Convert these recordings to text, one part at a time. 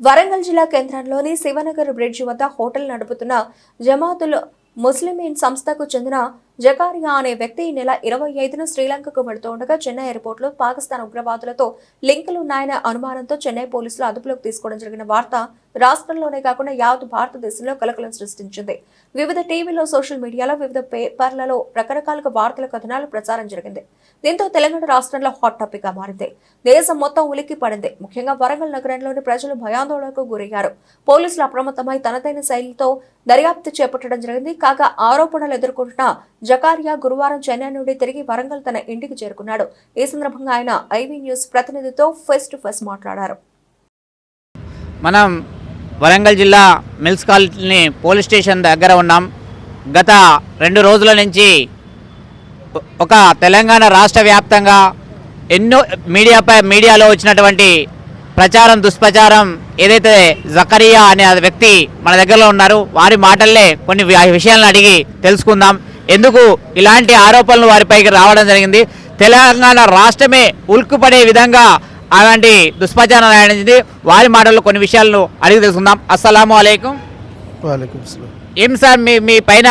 వరంగల్ జిల్లా కేంద్రంలోని శివనగర్ బ్రిడ్జ్ వద్ద హోటల్ నడుపుతున్న జమాతుల్ ముస్లిమీన్ సంస్థకు చెందిన జకారియా అనే వ్యక్తి ఈ నెల ఇరవై ఐదున శ్రీలంకకు వెళుతుండగా చెన్నై ఎయిర్పోర్ట్లో పాకిస్తాన్ ఉగ్రవాదులతో లింకులు ఉన్నాయనే అనుమానంతో చెన్నై పోలీసులు అదుపులోకి తీసుకోవడం జరిగిన వార్త రాష్ట్రంలోనే కాకుండా యావత్ భారతదేశంలో కలకలం సృష్టించింది. వివిధ టీవీలో సోషల్ మీడియాలో వివిధ పేపర్లలో రకరకాలుగా వార్తల కథనాలు ప్రచారం జరిగింది. దీంతో తెలంగాణ రాష్ట్రంలో హాట్ టాపిక్గా మారింది. దేశం మొత్తం ఉలిక్కి పడింది. ముఖ్యంగా వరంగల్ నగరంలోని ప్రజలు భయాందోళనకు గురయ్యారు. పోలీసులు అప్రమత్తమై తనదైన శైలితో దర్యాప్తు చేపట్టడం జరిగింది. కాగా ఆరోపణలు ఎదుర్కొంటున్న జకారియా గురువారం చెన్నై నుండి తిరిగి వరంగల్ తన ఇంటికి చేరుకున్నాడు. ఈ సందర్భంగా ఆయన ఐవీ న్యూస్ ప్రతినిధితో ఫేస్ టు ఫేస్ మాట్లాడారు. మనం వరంగల్ జిల్లా మిల్స్ కాలనీ పోలీస్ స్టేషన్ దగ్గర ఉన్నాం. గత రెండు రోజుల నుంచి ఒక తెలంగాణ రాష్ట్ర వ్యాప్తంగా ఎన్నో మీడియాపై మీడియాలో వచ్చినటువంటి ప్రచారం దుష్ప్రచారం ఏదైతే జకరియా అనే వ్యక్తి మన దగ్గరలో ఉన్నారు వారి మాటల్లే కొన్ని విషయాలను అడిగి తెలుసుకుందాం. ఎందుకు ఇలాంటి ఆరోపణలు వారిపైకి రావడం జరిగింది? తెలంగాణ రాష్ట్రమే ఉల్కుపడే విధంగా అలాంటి దుష్ప్రచారం రాయడింది వారి మాటల్లో కొన్ని విషయాలను అడిగి తెలుసుకుందాం. అస్సలాము అలైకుం. వాలేకుం సలాం. ఏం సార్ మీ మీ పైన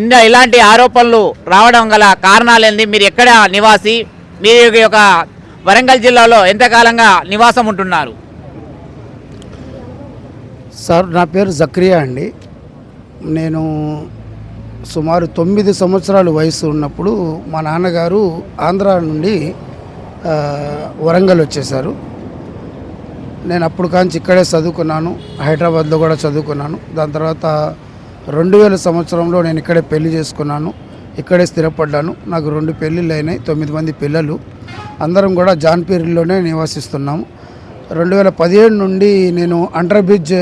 ఇన్న ఇలాంటి ఆరోపణలు రావడం గల కారణాలు ఏంది మీరు ఎక్కడ నివాసి? మీరు ఈ యొక్క వరంగల్ జిల్లాలో ఎంతకాలంగా నివాసం ఉంటున్నారు? సార్ నా పేరు జక్రియా అండి. నేను సుమారు తొమ్మిది సంవత్సరాలు వయసు ఉన్నప్పుడు మా నాన్నగారు ఆంధ్ర నుండి వరంగల్ వచ్చేసారు నేను అప్పుడు కాంచి ఇక్కడే చదువుకున్నాను హైదరాబాద్లో కూడా చదువుకున్నాను. దాని తర్వాత రెండు వేల సంవత్సరంలో నేను ఇక్కడే పెళ్ళి చేసుకున్నాను ఇక్కడే స్థిరపడ్డాను. నాకు రెండు పెళ్ళిళ్ళు అయినాయి తొమ్మిది మంది పిల్లలు. అందరం కూడా జాన్పీర్లోనే నివసిస్తున్నాము. రెండు వేల పదిహేడు నుండి నేను అండర్ బ్రిడ్జ్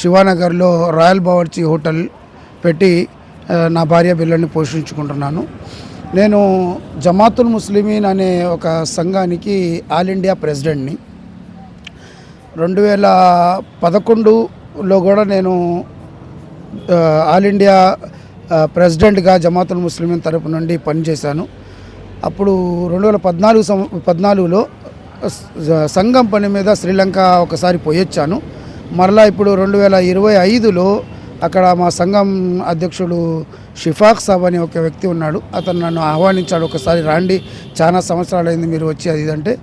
శివానగర్లో రాయల్ బావర్చి హోటల్ పెట్టి నా భార్య పిల్లల్ని పోషించుకుంటున్నాను. నేను జమాతుల్ ముస్లిమీన్ అనే ఒక సంఘానికి ఆల్ ఇండియా ప్రెసిడెంట్ని. రెండు వేల పదకొండులో కూడా నేను ఆల్ ఇండియా ప్రెసిడెంట్గా జమాతుల్ ముస్లిమీన్ తరపు నుండి పనిచేశాను. అప్పుడు రెండు వేల పద్నాలుగు సం పద్నాలుగులో సంఘం పని మీద శ్రీలంక ఒకసారి పోయొచ్చాను. మరలా ఇప్పుడు రెండు వేల ఇరవై ఐదులో అక్కడ మా సంఘం అధ్యక్షుడు షిఫాక్ సాబ్ అనే ఒక వ్యక్తి ఉన్నాడు. అతను నన్ను ఆహ్వానించాడు. ఒకసారి రాండి చాలా సంవత్సరాలైంది మీరు వచ్చి అది ఇదంటే.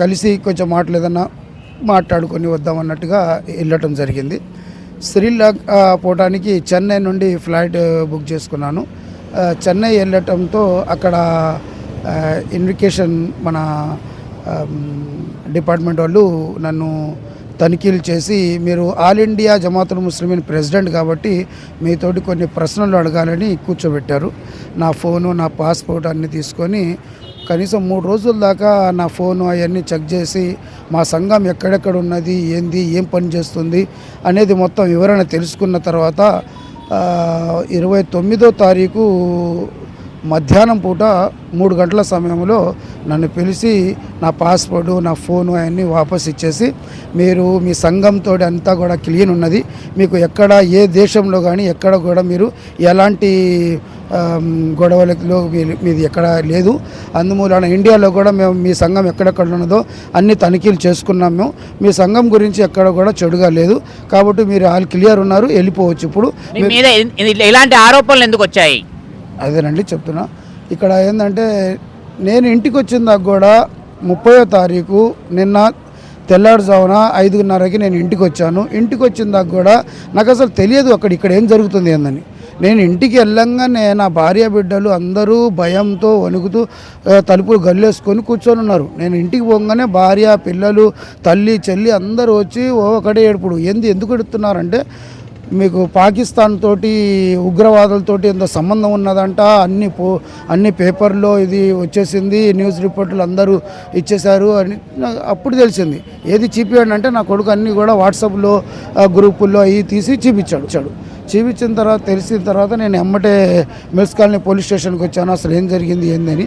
కలిసి కొంచెం మాటలు మాట్లాడుకొని వద్దాం అన్నట్టుగా వెళ్ళటం జరిగింది. శ్రీలంక పోవటానికి చెన్నై నుండి ఫ్లైట్ బుక్ చేసుకున్నాను. చెన్నై వెళ్ళటంతో అక్కడ ఇన్వికేషన్ మన డిపార్ట్మెంట్ వాళ్ళు నన్ను తనిఖీలు చేసి మీరు all India Jamatul Muslimeen president కాబట్టి మీతోటి కొన్ని ప్రశ్నలు అడగాలని కూర్చోబెట్టారు. నా ఫోను నా పాస్పోర్ట్ అన్నీ తీసుకొని కనీసం మూడు రోజుల దాకా నా ఫోను అవన్నీ చెక్ చేసి మా సంఘం ఎక్కడెక్కడ ఉన్నది ఏంది ఏం పని చేస్తుంది అనేది మొత్తం వివరణ తెలుసుకున్న తర్వాత ఇరవై తొమ్మిదో తారీఖు మధ్యాహ్నం పూట మూడు గంటల సమయంలో నన్ను పిలిచి నా పాస్పోర్టు నా ఫోను అవన్నీ వాపస్ ఇచ్చేసి మీరు మీ సంఘంతో అంతా కూడా క్లీన్ ఉన్నది. మీకు ఎక్కడ ఏ దేశంలో కానీ ఎక్కడ కూడా మీరు ఎలాంటి గొడవలలో మీది ఎక్కడ లేదు. అందుమూలన ఇండియాలో కూడా మేము మీ సంఘం ఎక్కడెక్కడ ఉన్నదో అన్ని తనిఖీలు చేసుకున్నాము మేము. మీ సంఘం గురించి ఎక్కడ కూడా చెడుగా లేదు. కాబట్టి మీరు ఆల్ క్లియర్ ఉన్నారు వెళ్ళిపోవచ్చు ఇప్పుడు. మీ ఇలాంటి ఆరోపణలు ఎందుకు వచ్చాయి? అదేనండి చెప్తున్నా. ఇక్కడ ఏంటంటే నేను ఇంటికి వచ్చిన దాకా కూడా ముప్పయో తారీఖు నిన్న తెల్లారుజామున ఐదున్నరకి నేను ఇంటికి వచ్చాను ఇంటికి వచ్చిన దాకా కూడా నాకు అసలు తెలియదు అక్కడ ఇక్కడ ఏం జరుగుతుంది ఏందని. నేను ఇంటికి వెళ్ళంగానే నా భార్య బిడ్డలు అందరూ భయంతో వణుకుతూ తలుపులు గల్లేసుకొని కూర్చొని ఉన్నారు. నేను ఇంటికి పోగానే భార్య పిల్లలు తల్లి చెల్లి అందరూ వచ్చి ఓ ఒకటే ఏడుపుడు. ఏంది? ఎందుకు ఎడుతున్నారంటే మీకు పాకిస్తాన్ తోటి ఉగ్రవాదులతోటి ఎంతో సంబంధం ఉన్నదంట? అన్ని పో అన్ని పేపర్లో ఇది వచ్చేసింది న్యూస్ రిపోర్టులు అందరూ ఇచ్చేశారు అని నాకు అప్పుడు తెలిసింది. ఏది చూపించండి అంటే నా కొడుకు అన్నీ కూడా వాట్సాప్లో గ్రూపుల్లో అవి తీసి చూపించాడు. చాడు చూపించిన తర్వాత తెలిసిన తర్వాత నేను ఎమ్మటే మిల్స్ కాలనీ పోలీస్ స్టేషన్కి వచ్చాను. అసలు ఏం జరిగింది ఏందని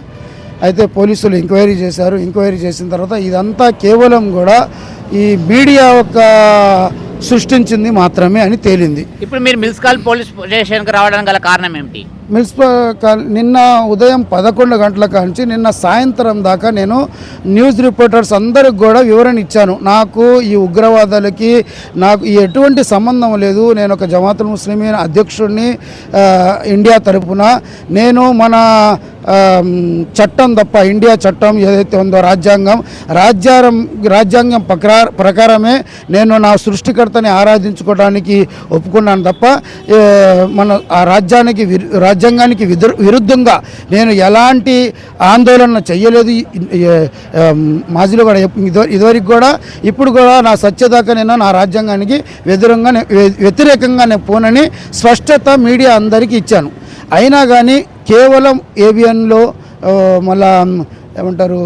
అయితే పోలీసులు ఎంక్వైరీ చేశారు. ఎంక్వైరీ చేసిన తర్వాత ఇదంతా కేవలం కూడా ఈ మీడియా యొక్క సృష్టించింది మాత్రమే అని తేలింది. ఇప్పుడు మీరు మున్సిపల్ పోలీస్ స్టేషన్కి రావడానికి గల కారణం ఏమిటి? మున్సిపల్ నిన్న ఉదయం పదకొండు గంటల కాంచి నిన్న సాయంత్రం దాకా నేను న్యూస్ రిపోర్టర్స్ అందరికి కూడా వివరణ ఇచ్చాను. నాకు ఈ ఉగ్రవాదాలకి నాకు ఎటువంటి సంబంధం లేదు. నేను ఒక జమాతుల్ ముస్లిమీన్ అధ్యక్షుడిని ఇండియా తరపున. నేను మన చట్టం తప్ప ఇండియా చట్టం ఏదైతే ఉందో రాజ్యాంగం రాజ్యారం రాజ్యాంగం ప్రకారమే నేను నా సృష్టికర్తని ఆరాధించుకోవడానికి ఒప్పుకున్నాను తప్ప మన ఆ రాజ్యానికి రాజ్యాంగానికి విరుద్ధంగా నేను ఎలాంటి ఆందోళన చెయ్యలేదు. మాజీలో కూడా ఇదివరకు కూడా ఇప్పుడు కూడా నా సత్యదాకా నేను నా రాజ్యాంగానికి వ్యతిరేకంగా వ్యతిరేకంగా నేను పోనని స్పష్టత మీడియా అందరికీ ఇచ్చాను. అయినా కానీ కేవలం ఏబిఎన్లో మళ్ళా ఏమంటారు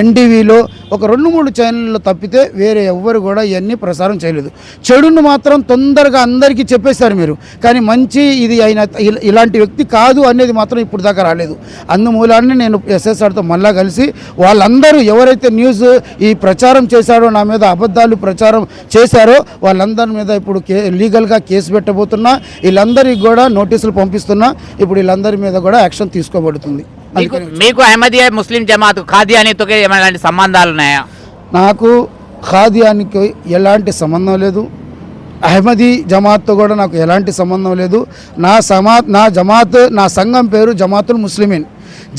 ఎన్టీవీలో ఒక రెండు మూడు ఛానళ్ళు తప్పితే వేరే ఎవ్వరు కూడా ఇవన్నీ ప్రసారం చేయలేదు. చెడును మాత్రం తొందరగా అందరికీ చెప్పేశారు మీరు. కానీ మంచి ఇది అయిన ఇలాంటి వ్యక్తి కాదు అనేది మాత్రం ఇప్పుడు దాకా రాలేదు. అందుమూలాన్ని నేను ఎస్ఎస్ఆర్తో మళ్ళా కలిసి వాళ్ళందరూ ఎవరైతే న్యూస్ ఈ ప్రచారం చేశారో నా మీద అబద్ధాలు ప్రచారం చేశారో వాళ్ళందరి మీద ఇప్పుడు కే లీగల్గా కేసు పెట్టబోతున్నా వీళ్ళందరికీ కూడా నోటీసులు పంపిస్తున్నా ఇప్పుడు వీళ్ళందరి మీద కూడా యాక్షన్ తీసుకోబడుతుంది. మీకు అహ్మదియా ముస్లిం జమాత్ ఖాదియానీతో ఏమైనా సంబంధాలు ఉన్నాయా నాకు ఖాదియానికి ఎలాంటి సంబంధం లేదు. అహ్మదీ జమాత్తో కూడా నాకు ఎలాంటి సంబంధం లేదు. నా సమాత్ నా జమాత్ నా సంఘం పేరు జమాతుల్ ముస్లిమీన్.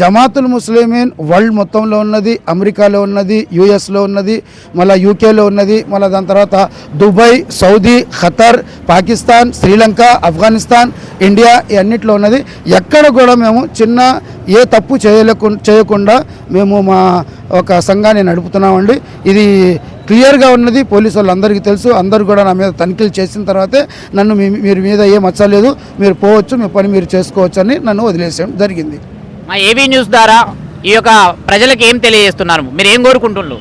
జమాతుల్ ముస్లిమీన్ వరల్డ్ మొత్తంలో ఉన్నది అమెరికాలో ఉన్నది యుఎస్లో ఉన్నది మళ్ళీ యూకేలో ఉన్నది మళ్ళీ దాని తర్వాత Dubai Saudi Qatar Pakistan Sri Lanka Afghanistan India ఇవన్నిట్లో ఉన్నది. ఎక్కడ కూడా మేము చిన్న ఏ తప్పు చేయలేకు చేయకుండా మేము మా ఒక సంఘాన్ని నడుపుతున్నామండి. ఇది క్లియర్గా ఉన్నది పోలీసు వాళ్ళందరికీ తెలుసు. అందరూ కూడా నా మీద తనిఖీలు చేసిన తర్వాతే నన్ను మీ మీరు మీద ఏం మచ్చలేదు మీరు పోవచ్చు మీ పని మీరు చేసుకోవచ్చు అని నన్ను వదిలేసాం జరిగింది. మా ఏబీ న్యూస్ ద్వారా ఈ యొక్క ప్రజలకు ఏం తెలియజేస్తున్నారు? మీరు ఏం కోరుకుంటున్నారు?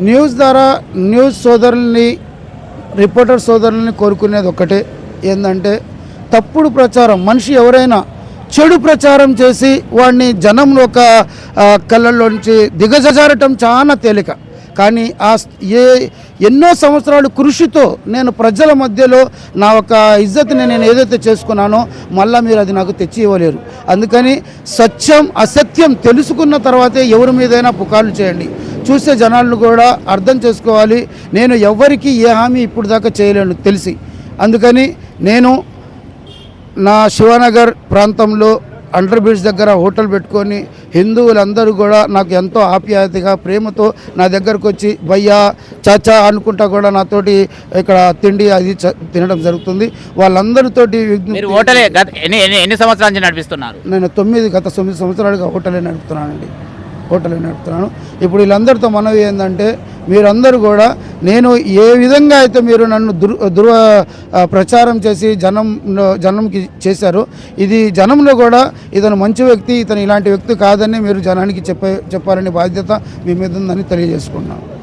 న్యూస్ ద్వారా న్యూస్ సోదరుల్ని రిపోర్టర్ సోదరుల్ని కోరుకునేది ఒకటే ఏంటంటే తప్పుడు ప్రచారం. మనిషి ఎవరైనా చెడు ప్రచారం చేసి వాడిని జనంలో ఒక ఆ, కళ్ళల్లోంచి దిగజారటం చాలా తేలిక. కానీ ఆ ఏ ఎన్నో సంవత్సరాలు కృషితో నేను ప్రజల మధ్యలో నా ఒక ఇజ్జత్ని నేను ఏదైతే చేసుకున్నానో మళ్ళీ మీరు అది నాకు తెచ్చి ఇవ్వలేరు. అందుకని సత్యం అసత్యం తెలుసుకున్న తర్వాతే ఎవరి మీదైనా పుకార్లు చేయండి. చూసే జనాలను కూడా అర్థం చేసుకోవాలి. నేను ఎవరికి ఏ హామీ ఇప్పుడు దాకా చేయలేను తెలిసి. అందుకని నేను నా శివనగర్ ప్రాంతంలో అండర్ బ్రిడ్జ్ దగ్గర హోటల్ పెట్టుకొని హిందువులందరూ కూడా నాకు ఎంతో ఆప్యాయతగా ప్రేమతో నా దగ్గరకు వచ్చి భయ్యా చాచా అనుకుంటా కూడా నాతోటి ఇక్కడ తిండి అది తినడం జరుగుతుంది. వాళ్ళందరితోటి ఎన్ని సంవత్సరాల నుంచి నడిపిస్తున్నారు? నేను తొమ్మిది గత తొమ్మిది సంవత్సరాలుగా హోటలే నడుపుతున్నానండి. హోటలే నడుపుతున్నాను. ఇప్పుడు వీళ్ళందరితో మనవి ఏంటంటే మీరందరూ కూడా నేను ఏ విధంగా అయితే మీరు నన్ను దుర్వ ప్రచారం చేసి జనం జనంకి చేశారో ఇది జనంలో కూడా ఇతను మంచి వ్యక్తి ఇతను ఇలాంటి వ్యక్తి కాదని మీరు జనానికి చెప్పే చెప్పాలనే బాధ్యత మీ మీద ఉందని తెలియజేసుకున్నాను